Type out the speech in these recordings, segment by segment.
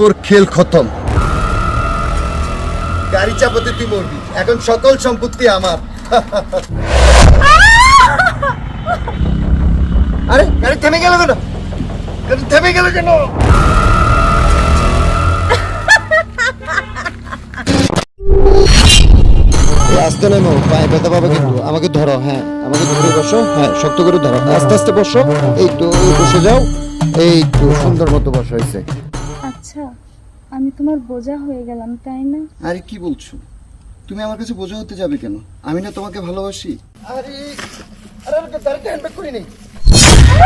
তোর খেল খতম। গাড়ি চাপাতে তুই মরবি। এখন সকল সম্পত্তি আমার। আরে গাড়ি থেমে গেল কেন? গাড়ি থেমে গেল কেন? আস্তে নেমো পায়ে ব্যথা পাবে কিন্তু আমাকে ধরো হ্যাঁ। আমাকে ধরে বসো হ্যাঁ শক্ত করে ধরো। আস্তে আস্তে বসো। এই তো বসে যাও। এই তো সুন্দর মতো বসা হয়েছে। আচ্ছা আমি তোমার বোঝা হয়ে গেলাম তাই না? আরে কি বলছো? তুমি আমার কাছে বোঝা হতে যাবে কেন? আমি না তোমাকে ভালোবাসি। আরে আরে আমি তো গাড়িটা হ্যান্ডব্যাক করি নাই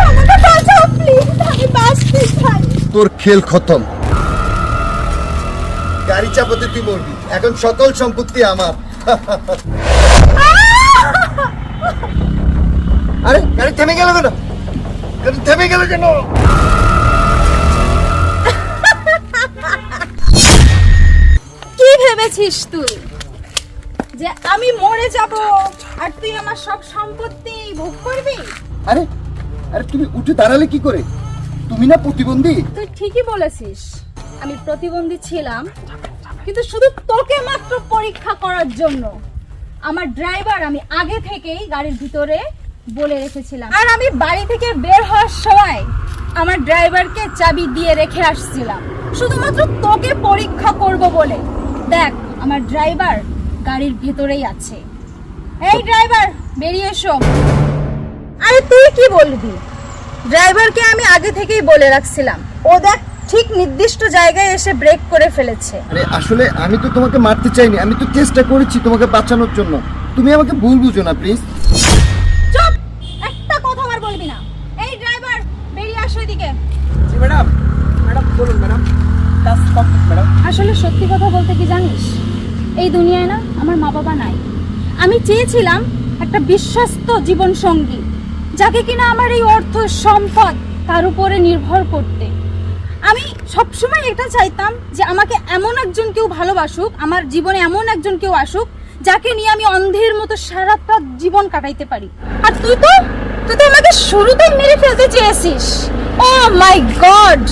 আমাকে বাঁচাও প্লিজ আমি বাঁচতে চাই। তোর খেল খতম। গাড়ি চাপাতে তুই মরবি। এখন সকল সম্পত্তি আমার। আরে গাড়ি থেমে গেল কেন? গাড়ি থেমে গেল কেন? ভেবেছিস তুই? যে আমি মরে যাব আর তুই আমার সব সম্পত্তি ভোগ করবি? আরে আরে তুমি উঠে দাঁড়ালে কি করে? তুমি না প্রতিবন্ধী? তুই ঠিকই বলেছিস। আমি প্রতিবন্ধী ছিলাম কিন্তু শুধু তোকে মাত্র পরীক্ষা করার জন্য। আমার ড্রাইভার আমি আগে থেকেই গাড়ির ভিতরে বলে রেখেছিলাম। আর আমি বাড়ি থেকে বের হওয়ার সময় আমার ড্রাইভারকে চাবি দিয়ে রেখে আসছিলাম। শুধুমাত্র তোকে পরীক্ষা করব বলে। দেখ আমার ড্রাইভার গাড়ির ভেতরেই আছে। এই ড্রাইভার বেরিয়ে এসো। আরে তুই কি বলবি? ড্রাইভারকে আমি আগে থেকেই বলে রাখছিলাম। ও দেখ ঠিক নির্দিষ্ট জায়গায় এসে ব্রেক করে ফেলেছে। আরে আসলে আমি তো তোমাকে মারতে চাইনি আমি তো চেষ্টা করেছি তোমাকে বাঁচানোর জন্য। তুমি আমাকে ভুল বুঝো না প্লিজ। চুপ! একটা কথা আমার বলবি না। এই ড্রাইভার বেরিয়ে আসো এদিকে। জি ম্যাডাম। ম্যাডাম বলুন ম্যাডাম। কাজ কমপ্লিট ম্যাডাম। আসলে সত্যি কথা বলতে কি জানিস? এই দুনিয়ায় না আমার মা বাবা নাই। আমি চেয়েছিলাম একটা বিশ্বস্ত জীবন সঙ্গী যাকে কিনা আমার এই অর্থ সম্পদ তার উপরে নির্ভর করতে। আমি সবসময় এটা চাইতাম যে আমাকে এমন একজন কেউ ভালোবাসুক, আমার জীবনে এমন একজন কেউ আসুক, যাকে নিয়ে আমি অন্ধের মতো সারাটা জীবন কাটাইতে পারি। আর তুই তো তুই তো আমাকে শুরুতেই মেরে ফেলতে চেয়েছিস। ও মাই গড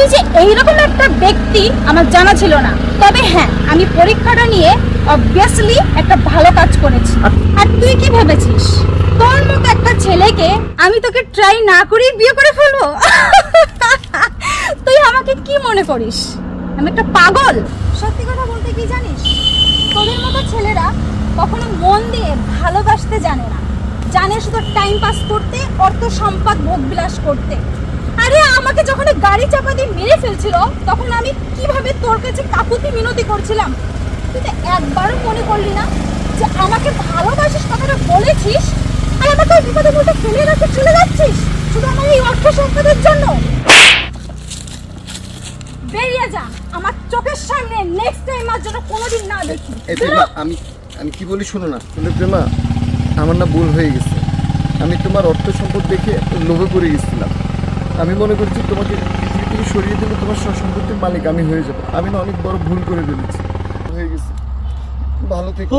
তুই যে এইরকম একটা ব্যক্তি আমার জানা ছিল না। তবে হ্যাঁ আমি পরীক্ষাটা নিয়ে অবভিয়াসলি একটা ভালো কাজ করেছি। আর তুই কি ভেবেছিস? তোর মতো একটা ছেলেকে আমি তোকে ট্রাই না করেই বিয়ে করে ফেলব? তুই আমাকে কি মনে করিস? আমি একটা পাগল। সত্যি কথা বলতে কি জানিস? তোদের মতো ছেলেরা কখনো মন দিয়ে ভালোবাসতে জানে না। জানে শুধু টাইম পাস করতে অর্থ সম্পদ ভোগ বিলাস করতে আরে আমাকে যখন এই গাড়ি চাপা দিয়ে মেরে ফেলছিল তখন আমি কীভাবে তোর কাছে কাকুতি মিনতি করছিলাম? তুই তো একবারও মনে করলি না যে আমাকে ভালোবাসিস কথাটা বলেছিস আর আমাকে ওই বিপদে বলতে ফেলে রাখতে চলে যাচ্ছিস শুধু আমার এই অর্থ সম্পদের জন্য? বেরিয়ে যা আমার চোখের সামনে নেক্সট টাইম আর যেন কোনোদিন না দেখি। এই প্রেমা আমি আমি কি বলি শোনো না শুনে প্রেমা আমার না ভুল হয়ে গেছে। আমি তোমার অর্থ সম্পদ দেখে লোভে পড়ে গেছিলাম। আমি মনে করছি তোমাকে পৃথিবী থেকে সরিয়ে দিলে তোমার সম্পত্তির মালিক আমি হয়ে যাব। আমি না অনেক বড় ভুল করে ফেলেছি। হয়ে গেছে। ভালো থেকে।